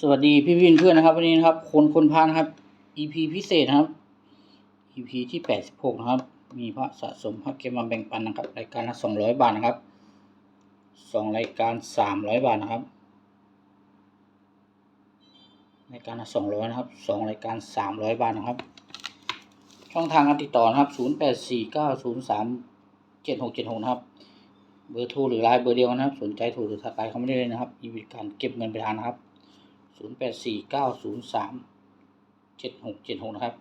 สวัสดีพี่วินเพื่อนนะครับ วันนี้นะครับ คนคนพานครับ EP พิเศษนะครับ EP ที่แปดสิบหกนะครับ มีพระสะสมพระเกมมาแบ่งปันนะครับ รายการละสองร้อยบาทนะครับสองรายการสามร้อยบาทนะครับ รายการละสองร้อยนะครับสองรายการสามร้อยบาทนะครับ ช่องทางการติดต่อนะครับศูนย์แปดสี่เก้าศูนย์สามเจ็ดหกเจ็ดหกนะครับ เบอร์โทรหรือไลน์เบอร์เดียวนะครับ สนใจโทรหรือทักไลน์เขาไม่ได้เลยนะครับมีบริการเก็บเงินไปทางนะครับ ศูนย์แปดสี่เก้าศูนย์สามเจ็ดหกเจ็ดหกนะครับ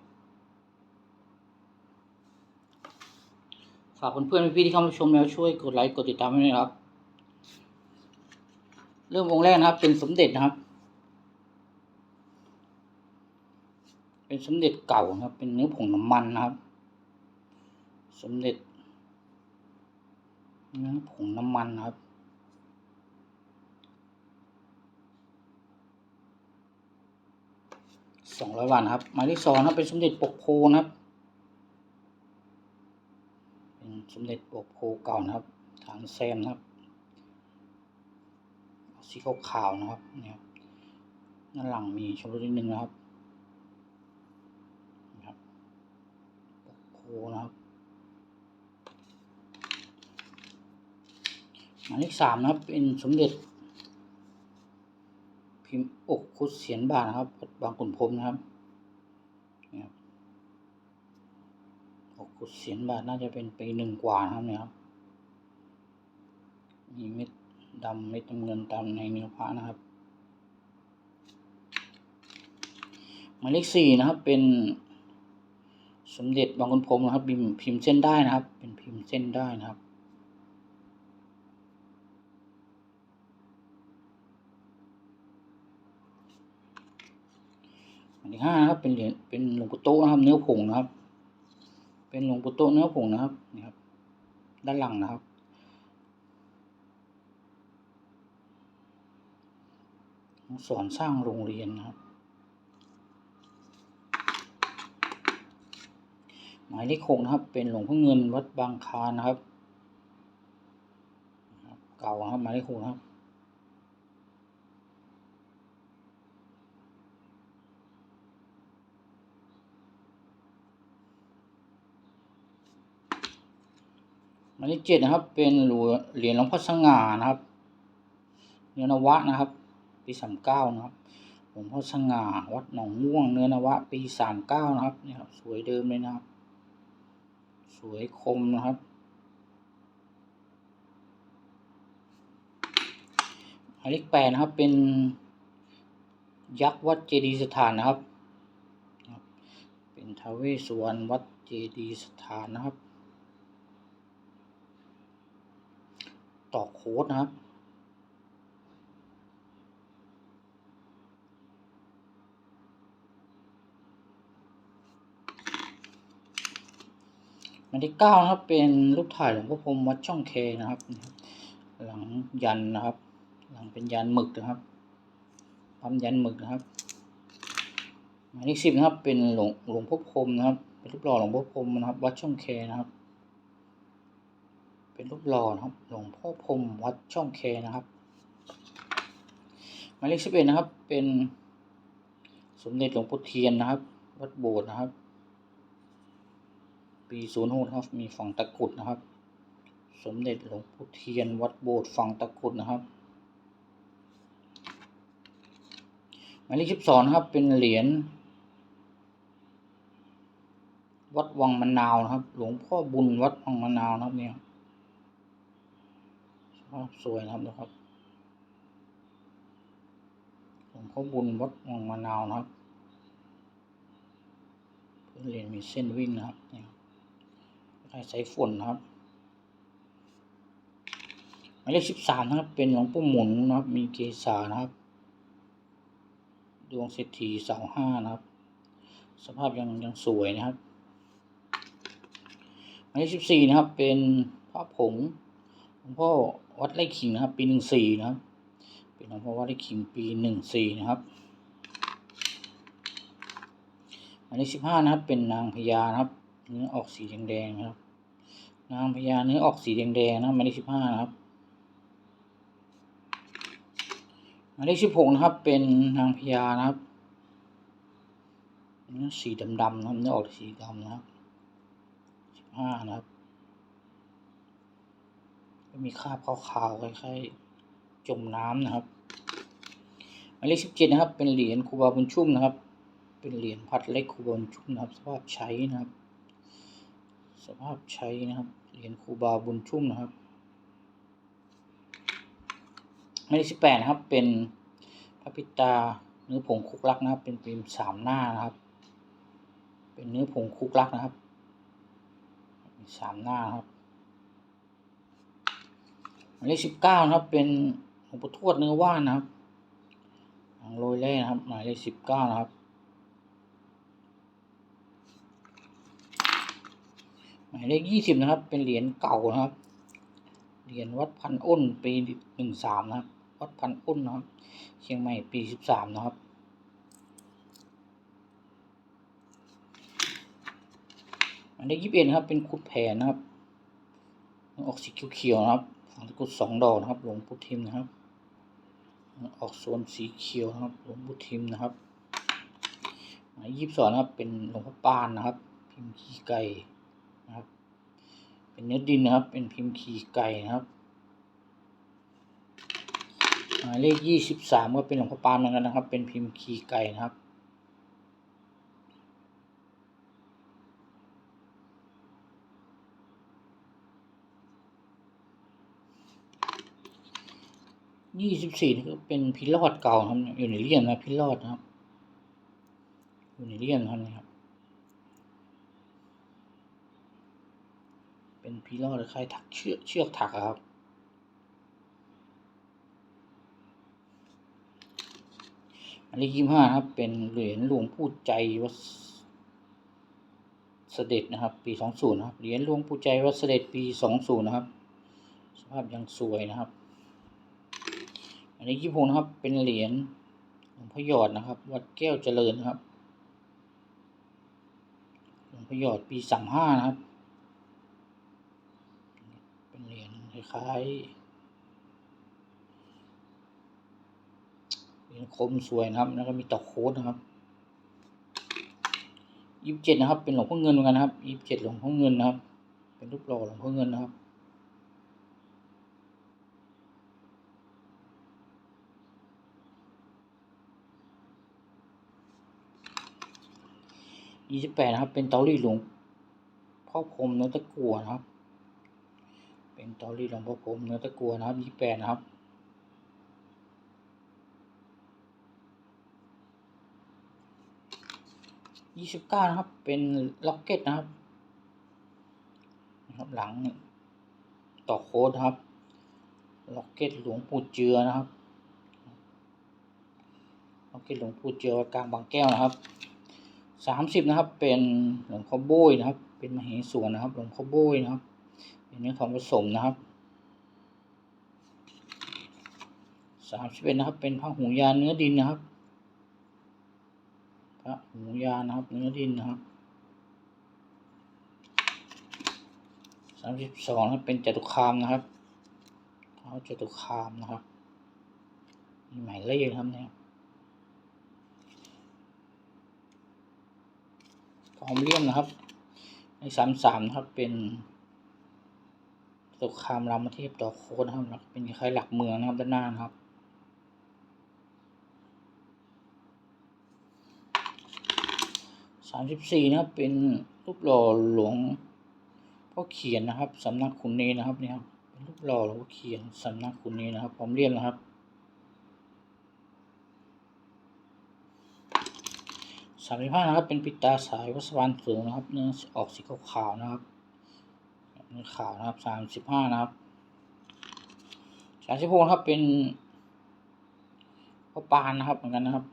ฝากเพื่อนๆพี่ๆที่เข้ามาชมแล้วช่วยกดไลค์กดติดตามให้ด้วยนะครับ เริ่มองค์แรกนะครับ เป็นสมเด็จนะครับ เป็นสมเด็จเก่านะครับ เป็นเนื้อผงน้ำมันนะครับ สมเด็จเนื้อผงน้ำมันนะครับ สองร้อยบาทนครับ หมายเลขสองนะครับเป็นสมเด็จปกโพนะครับ เป็นสมเด็จปกโพเก่านะครับ ฐานแซมนะครับ สีขาวๆนะครับเนี่ยครับด้านหลังมีชมพูนิดนึงนะครับนะครับปกโพนะครับหมายเลขสามนะครับ เป็นสมเด็จ พิมพ์อกคุดเสียนบาทนะครับวัดบางขุนพรมนะครับนี่ครับอกคุดเสียนบาทน่าจะเป็นปีหนึ่งกว่านะครับเนี่ยครับมีเม็ดดำเม็ดน้ำเงินตามในเนื้อผ้านะครับหมายเลขสี่นะครับ เป็นสมเด็จบางขุนพรมนะครับพิมพ์เส้นได้นะครับ เป็นพิมพ์เส้นได้นะครับ อันที่ห้านะครับ เป็นเหรียญเป็นหลวงปู่โตนะครับ เนื้อผงนะครับ เป็นหลวงปู่โตเนื้อผงนะครับนี่ครับ ด้านหลังนะครับ สอนสร้างโรงเรียนนะครับหมายเลขหกนะครับ เป็นหลวงพ่อเงินวัดบางคานะครับ เก่าครับหมายเลขหกนะครับ หมายเลขเจ็ดนะครับ เป็นหลเหรียญหลวงพ่อสง่านะครับเนื้อนวะนะครับ ปีสามเก้านะครับหลวงพ่อสง่าวัดหนองม่วงเนื้อนวะ ปีสามเก้านะครับเนี่ยครับสวยเดิมเลยนะครับ สวยคมนะครับหมายเลขแปดนะครับเป็นยักษ์วัดเจดีย์สถานนะครับ เป็นทาวเวสสุวรรณวัดเจดีย์สถานนะครับ ต่อโค้ดนะครับ หมายที่เก้านะครับ เป็นรูปถ่ายหลวงพ่อพรมวัดช่องเคนะครับ หลังยันนะครับ หลังเป็นยันหมึกนะครับปั๊มยันหมึกนะครับ หมายเลขสิบนะครับ เป็นหลวงหลวงพ่อพรมนะครับ เป็นรูปหล่อหลวงพ่อพรมนะครับ วัดช่องเคนะครับ เป็นรูปหล่อนะครับหลวงพ่อพรมวัดช่องเคนะครับหมายเลขสิบเอ็ดนะครับ เป็นสมเด็จหลวงปู่เทียนนะครับ วัดโบสถ์นะครับ ปีศูนย์หกครับมีฝั่งตะกุดนะครับ สมเด็จหลวงปู่เทียน วัดโบสถ์ฝั่งตะกุดนะครับหมายเลขสิบสองนะครับ เป็นเหรียญวัดวังมะนาวนะครับ หลวงพ่อบุญวัดวังมะนาวนะครับเนี่ย สวยนะครับนะครับหลวงพ่อบุญวัดวังมะนาวนะครับเพื้นเรียญมีเส้นวิ่งนะครับเนี่ยใช้ฝนนะครับหมายเลขสิบสามนะครับ เป็นหลวงปู่หมุนนะครับ มีเกศานะครับ ดวงเศรษฐีเสาห้านะครับ สภาพยังยังสวยนะครับหมายเลขสิบสี่นะครับ เป็นพระผงหลวงพ่อ วัดไร่ขิงนะครับ ปีหนึ่งสี่นะครับเป็นหลวงพ่อวัดไร่ขิงปีหนึ่งสี่นะครับหมายเลขสิบห้านะครับ เป็นนางพญานะครับ เนื้อออกสีแดงๆนะครับ นางพญาเนื้อออกสีแดงๆนะครับหมายเลขสิบห้านะครับหมายเลขสิบหกนะครับ เป็นนางพญานะครับเนื้อสีดำๆนะครับเนื้อออกสีดำนะครับสิบห้านะครับ มีคราบขาวๆคล้ายๆจมน้ำนะครับหมายเลขสิบเจ็ดนะครับ เป็นเหรียญครูบาบุญชุ่มนะครับ เป็นเหรียญพัดเล็กครูบาบุญชุ่มนะครับ สภาพใช้นะครับ สภาพใช้นะครับ เหรียญครูบาบุญชุ่มนะครับหมายเลขสิบแปดนะครับ เป็นพระปิตาเนื้อผงคุกลักนะครับ เป็นพิมพ์สามหน้านะครับ เป็นเนื้อผงคุกลักนะครับสามหน้าครับ เลขสิบเก้านะครับ เป็นหลวงปู่ทวดเนื้อว่านนะครับหางโรยแร่นะครับ หมายเลขสิบเก้านะครับ หมายเลขยี่สิบนะครับ เป็นเหรียญเก่านะครับ เหรียญวัดพันอ้นปีหนึ่งสามนะครับ วัดพันอ้นนะครับ เชียงใหม่ปีสิบสามนะครับหมายเลขยี่สิบเอ็ดนะครับ เป็นคุดแผนนะครับ ออกสีเขียวๆนะครับ ตะกุดสองดอกนะครับ หลวงปู่ทิมนะครับ ออกโซนสีเขียวนะครับ หลวงปู่ทิมนะครับหมายยี่สิบสองนะครับ เป็นหลวงพ่อปานนะครับ พิมพ์ขี้ไก่นะครับ เป็นเนื้อดินนะครับ เป็นพิมพ์ขี้ไก่นะครับหมายเลขยี่สิบสามก็เป็นหลวงพ่อปานเหมือนกันนะครับ เป็นพิมพ์ขี้ไก่นะครับ ยี่สิบสี่นี่ก็เป็นพิรอดเก่าครับอยู่ในเลียมนะพิรอดนะครับอยู่ในเลียนครับนะครับ เป็นพิรอดคล้ายถักเชือกเชือกถักครับอันนี้ยี่ห้าครับ เป็นเหรียญหลวงปู่ใจวัดเสด็จนะครับ ปีสองศูนย์นะครับเหรียญหลวงปู่ใจวัดเสด็จปีสองศูนย์นะครับ สภาพยังสวยนะครับ นนี้ยี่หกนะครับ เป็นเหรียญหลวงพ่อหยอดนะครับ วัดแก้วเจริญนะครับ หลวงพ่อหยอดปีสามห้านะครับ เป็นเหรียญคล้ายๆเหรียญคมสวยนะครับ แล้วก็มีตอกโค้ดนะครับยี่สิบเจ็ดนะครับ เป็นหลวงพ่อเงินเหมือนกันนะครับยี่สิบเจ็ดหลวงพ่อเงินนะครับ เป็นรูปหล่อหลวงพ่อเงินนะครับ ยี่สิบแปดนะครับ เป็นเตารีดหลวงพ่อพรมเนื้อตะกัวนะครับ เป็นเตารีดหลวงพ่อพรมเนื้อตะกัวนะครับยี่สิบแปดนะครับยี่สิบเก้านะครับ เป็นล็อกเก็ตนะครับนะครับ หลังต่อโค้ดครับล็อกเก็ตหลวงปู่เจือนะครับล็อกเก็ตหลวงปู่เจือวัดกลางบางแก้วนะครับ สามสิบนะครับ เป็นหลวงพ่อโบยนะครับ เป็นมเหสวนนะครับ หลวงพ่อโบยนะครับเป็นเนื้อทองผสมนะครับสามสิบเอ็ดนะครับ เป็นพระหูยานเนื้อดินนะครับพระหูยานนะครับ เนื้อดินนะครับสามสิบสองนะครับเป็นจตุคามนะครับเท้าจตุคามนะครับมีหมายเลขนะครับเนี่ย ทองเลี่ยมนะครับ ในสามสามนะครับเป็นสงครามรามเทพต่อโค้ดนะครับ เป็นคล้ายหลักเมืองนะครับด้านหน้านะครับสามสิบสี่นะครับเป็นรูปหล่อหลวงพ่อเขียนนะครับสำนักขุนเนรนะครับนี่ครับเป็นรูปหล่อหลวงพ่อเขียนสำนักขุนเนรนะครับพร้อมเลี่ยมนะครับ สามสิบห้านะครับ เป็นปิดตาสายวัสวรรณสูงนะครับ เนื้อออกสีขาวๆนะครับเนื้อขาวนะครับสามสิบห้านะครับสามสิบหกนะครับเป็นพระปานนะครับเหมือนกันนะครับ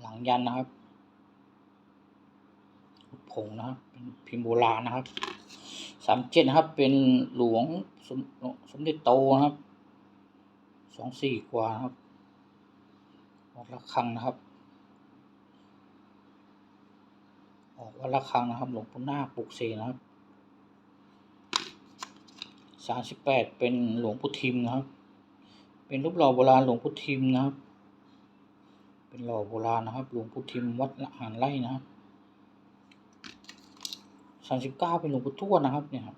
หลังยันนะครับผงนะครับเป็นพิมพ์โบราณนะครับสามเจ็ดนะครับ เป็นหลวงสมสมเด็จโตนะครับสองสี่กว่านะครับวัดระฆังนะครับ ออกวัดระฆังนะครับ หลวงปู่นาคปลุกเสกนะครับสามสิบแปดเป็นหลวงปู่ทิมนะครับ เป็นรูปหล่อโบราณหลวงพุทธิมนะครับ เป็นหล่อโบราณนะครับ หลวงพุทธิมวัดหารไร่นะครับสามสิบเก้าเป็นหลวงพุททวดนะครับเนี่ยครับ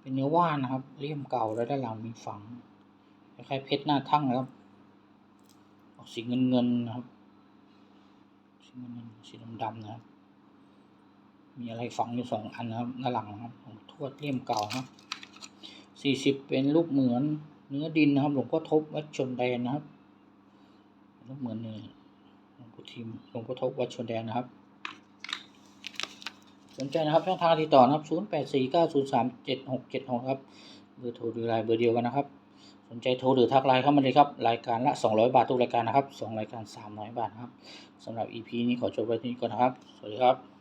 เป็นเนื้อว่านนะครับเลี่ยมเก่าแล้วด้านหลังมีฝังคล้ายเพชรหน้าทั่งนะครับ ออกสีเงินเงินนะครับสีเงินเงินสีดำดำนะครับ มีอะไรฝังอยู่สองอันนะครับด้านหลังนะครับหลวงพ่อทวดเลี่ยมเก่านะครับสี่สิบเป็นรูปเหมือนเนื้อดินนะครับ หลวงพ่อทบวัดชนแดนนะครับรูปเหมือนเนื้อหลวงพ่อทิมหลวงพ่อทบวัดชนแดนนะครับ สนใจนะครับช่องทางติดต่อนะครับศูนย์แปดสี่เก้าศูนย์สามเจ็ดหกเจ็ดหกครับเบอร์โทรหรือไลน์เบอร์เดียวกันนะครับ สนใจโทรหรือทักไลน์เข้ามาเลยครับ รายการละ200บาททุกรายการนะครับ2รายการ300บาทครับสำหรับ EP นี้ขอจบไว้ที่นี้ก่อนนะครับ สวัสดีครับ